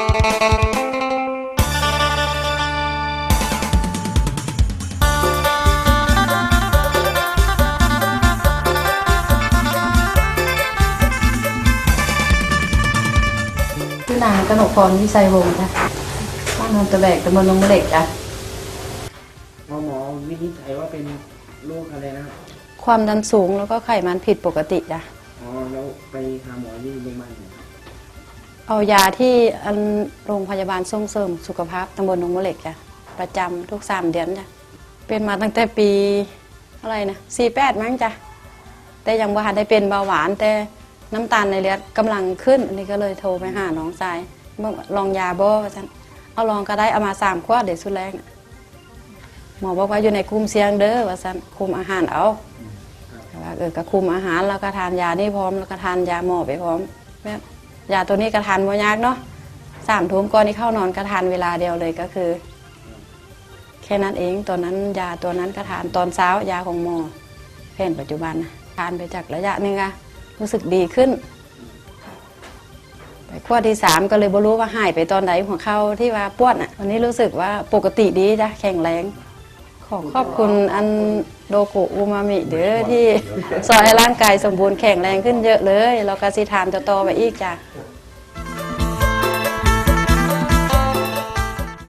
ชื่อนางกนกพรวิชัยวงศ์จ้ะบ้านนนตะแบกตำบลลงเหล็กจ้ะหมอหมอวินิจฉัยว่าเป็นโรคอะไรนะครับความดันสูงแล้วก็ไขมันผิดปกติจ้ะอ๋อแล้วไปหาหมอที่โรงพยาบาลไหนครับ เอายาที่โรงพยาบาลส่งเสริมสุขภาพตำบลหนองบัวเหล็กจ้ะประจำทุกสามเดือนจ้ะเป็นมาตั้งแต่ปีอะไรนะสี่แปดมั้งจ้ะแต่ยังบ่ทันได้เป็นเบาหวาน แต่น้ำตาลในเลือดกำลังขึ้นอันนี้ก็เลยโทรไปหาน้องชายบอกว่าลองยาบ่ว่าซั่นเอาลองก็ได้เอามาสามขวดเดี๋ยวสุดแรงหมอบอกว่าอยู่ในคุมเสียงเด้อว่าซั่นคุมอาหารเอาว่าเออก็คุมอาหารแล้วก็ทานยานี่พร้อมแล้วก็ทานยาหมอไปพร้อมแบบ ยาตัวนี้กระทานบ่ยากเนาะสามทุ่มก่อนที่เข้านอนกระทานเวลาเดียวเลยก็คือ แค่นั้นเองตอนนั้นยาตัวนั้นกระทานตอนเช้ายาของหมอแผนปัจจุบันนะทานไปจากระยะหนึงอะรู้สึกดีขึ้นไปขั้วที่สามก็เลยบ่รู้ว่าหายไปตอนไหนของเขาที่ว่าปวดอะวันนี้รู้สึกว่าปกติดีจ้ะแข็งแรงขอขอบคุณอันโดโกอูมามิเด้อที่ซอยให้ร่างกายสมบูรณ์แข็งแรงขึ้นเยอะเลยแล้วก็สิทานต่อๆไปอีกจ้ะ